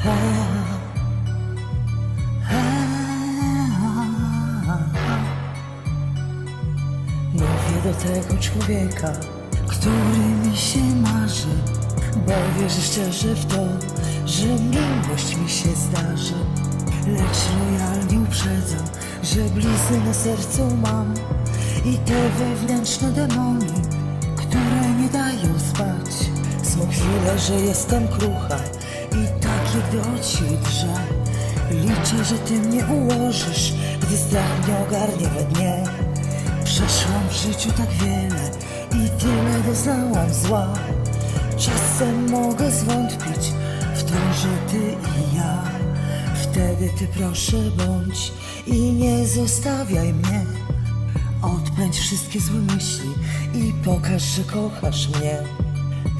Mówię do tego człowieka, który mi się marzy Bo wierzę szczerze w to, że miłość mi się zdarzy. Lecz lojalnie uprzedzam, że blizny na sercu mam I te wewnętrzne demony, które nie dają spać. Są chwile, że jestem krucha siły drżę. Liczę, że ty mnie ułożysz, gdy strach mnie ogarnie we dnie. Przeszłam w życiu tak wiele i tyle doznałam zła. Czasem mogę zwątpić w to, że ty i ja. Wtedy ty proszę bądź i nie zostawiaj mnie. Odpędź wszystkie złe myśli i pokaż, że kochasz mnie.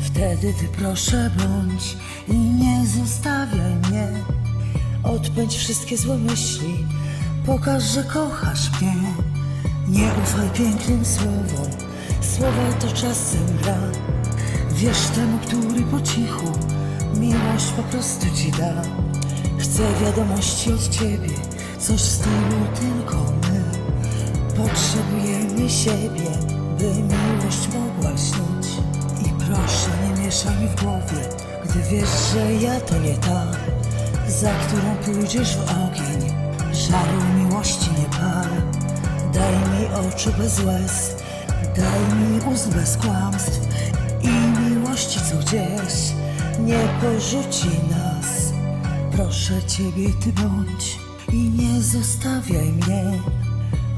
Wtedy ty proszę bądź i nie zostawiaj mnie. Odpędź wszystkie złe myśli, pokaż, że kochasz mnie. Nie ufaj pięknym słowom, słowa to czasem gra. Wierz temu, który po cichu miłość po prostu ci da. Chcę wiadomości od ciebie, coś w stylu tylko my. Potrzebujemy siebie, by miłość mogła głowie, gdy wiesz, że ja to nie ta, za którą pójdziesz w ogień. Żaru miłości nie pal, daj mi oczu bez łez, daj mi ust bez kłamstw i miłości, co gdzieś nie porzuci nas. Proszę Ciebie, Ty bądź i nie zostawiaj mnie.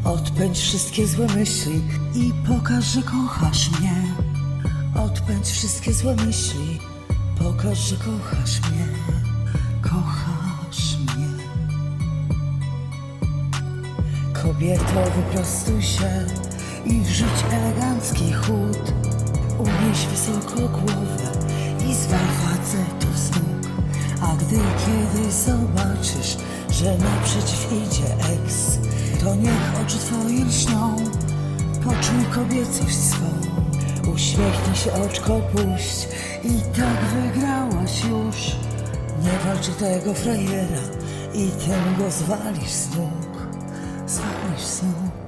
Odpędź wszystkie złe myśli i pokaż, że kochasz mnie. Odpędź wszystkie złe myśli, pokaż, że kochasz mnie. Kochasz mnie. Kobieto, wyprostuj się i wrzuć elegancki chód. Unieś wysoko głowę i zwal facetów z. A gdy kiedyś zobaczysz, że naprzeciw idzie eks, to niech oczy twoje lśną, poczuj kobiecość swą. Uśmiechnij się, oczko puść i tak wygrałaś już. Nie walcz o tego frajera i tym go zwalisz z nóg. Zwalisz z nóg.